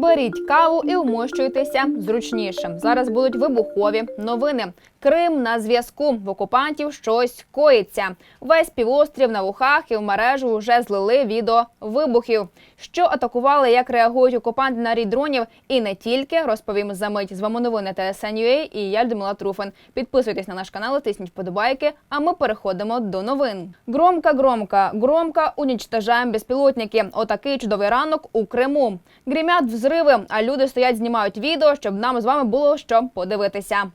Беріть каву і вмощуйтеся зручніше. Зараз будуть вибухові новини. Крим на зв'язку. В окупантів щось коїться. Весь півострів на вухах і в мережу вже злили відео вибухів. Що атакували, як реагують окупанти на рій дронів, і не тільки розповім за мить. З вами новини ТСНЮА і я Людмила Труфан. Підписуйтесь на наш канал, тисніть вподобайки. А ми переходимо до новин. Громка, громка, громка. Унічтожаємо безпілотники. Отакий чудовий ранок у Криму. Грімять взриви, а люди стоять, знімають відео, щоб нам з вами було що подивитися.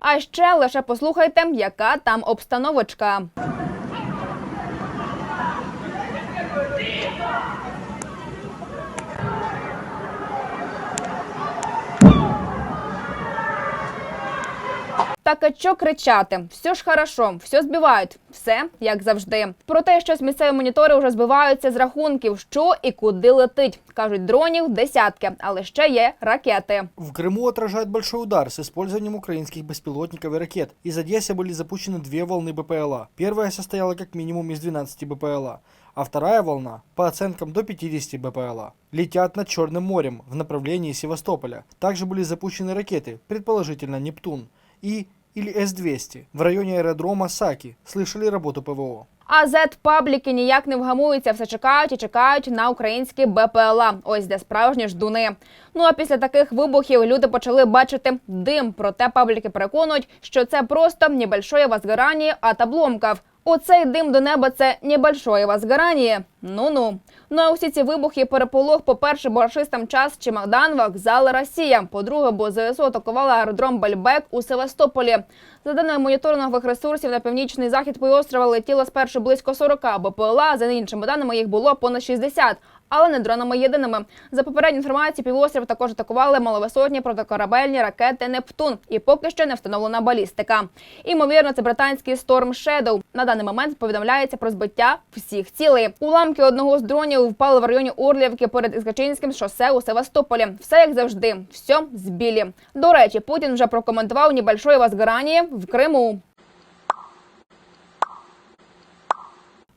А ще лише послухайте, яка там обстановочка. Так а що кричати? Все ж хорошо, все збивають, все як завжди. Проте щось місцеві монітори вже збиваються з рахунків, що і куди летить. кажуть, дронів десятки, але ще є ракети. В Крыму отражают большой удар с использованием украинских беспилотников и ракет. Из Одессы были запущены две волны БПЛА. Первая состояла как минимум из 12 БПЛА, а вторая волна, по оценкам, до 50 БПЛА. Летят над Черным морем в направлении Севастополя. Также были запущены ракеты, предположительно «Нептун» и или С-200 в районе аэродрома Саки. Слышали работу ПВО. А Z-пабліки ніяк не вгамуються, все чекають і чекають на українські БПЛА. Ось де справжні ждуни. Ну а після таких вибухів люди почали бачити дим. Проте пабліки переконують, що це просто небольшое возгорання от обломків. Оцей дим до неба це небольшое возгорання. Ну-ну. Ну а усі ці вибухи переполох, по-перше, бо рашистам час Чемодан, вокзал Росія. По-друге, бо ЗСУ атакувала аеродром Бальбек у Севастополі. За даними моніторингових ресурсів, на північний захід півострова летіло спершу близько 40 БПЛА, за іншими даними їх було понад 60, але не дронами єдиними. За попередньою інформацією, півострів також атакували маловисотні протикорабельні ракети Нептун, і поки що не встановлена балістика. Імовірно, це британський Storm Shadow. На даний момент повідомляється про збиття всіх цілей. Уламки одного з дронів впали в районі Орлівки перед Ізгачинським шосе у Севастополі. Все як завжди, все збілі. До речі, Путін вже прокоментував небольшое возгорання в Криму.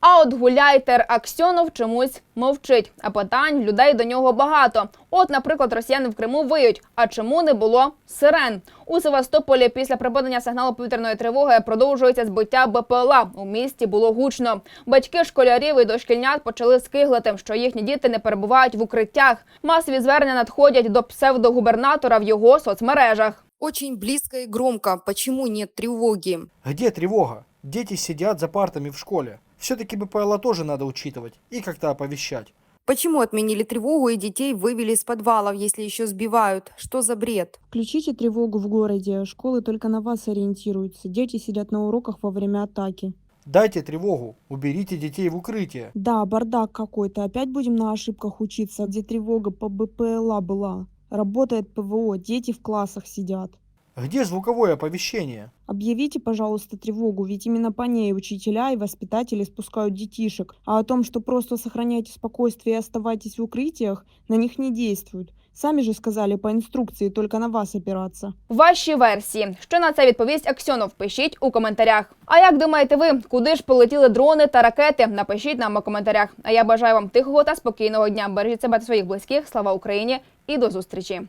А от гуляйтер Аксьонов чомусь мовчить. А питань людей до нього багато. От, наприклад, росіяни в Криму виють. А чому не було сирен? У Севастополі після припинення сигналу повітряної тривоги продовжується збиття БПЛА. У місті було гучно. Батьки школярів і дошкільнят почали скиглити, що їхні діти не перебувають в укриттях. Масові звернення надходять до псевдогубернатора в його соцмережах. Очень близко и громко. Почему нет тревоги? Где тревога? Дети сидят за партами в школе. Все-таки БПЛА тоже надо учитывать и как-то оповещать. Почему отменили тревогу и детей вывели из подвалов, если еще сбивают? Что за бред? Включите тревогу в городе. Школы только на вас ориентируются. Дети сидят на уроках во время атаки. Дайте тревогу, уберите детей в укрытие. Да, бардак какой-то. Опять будем на ошибках учиться, где тревога по БПЛА была. Работает ПВО, дети в классах сидят. Где звуковое оповещение? Объявите, пожалуйста, тревогу, ведь именно по ней учителя и воспитатели спускают детишек. А о том, что просто сохраняйте спокойствие и оставайтесь в укрытиях, на них не действуют. Сами же сказали по инструкции только на вас опираться. Ваші версії. Що на це відповість Аксьонов? Пишіть у коментарях. А як думаєте ви, куди ж полетіли дрони та ракети? Напишіть нам у коментарях. А я бажаю вам тихого та спокійного дня. Бережіть себе та своїх близьких. Слава Україні і до зустрічі!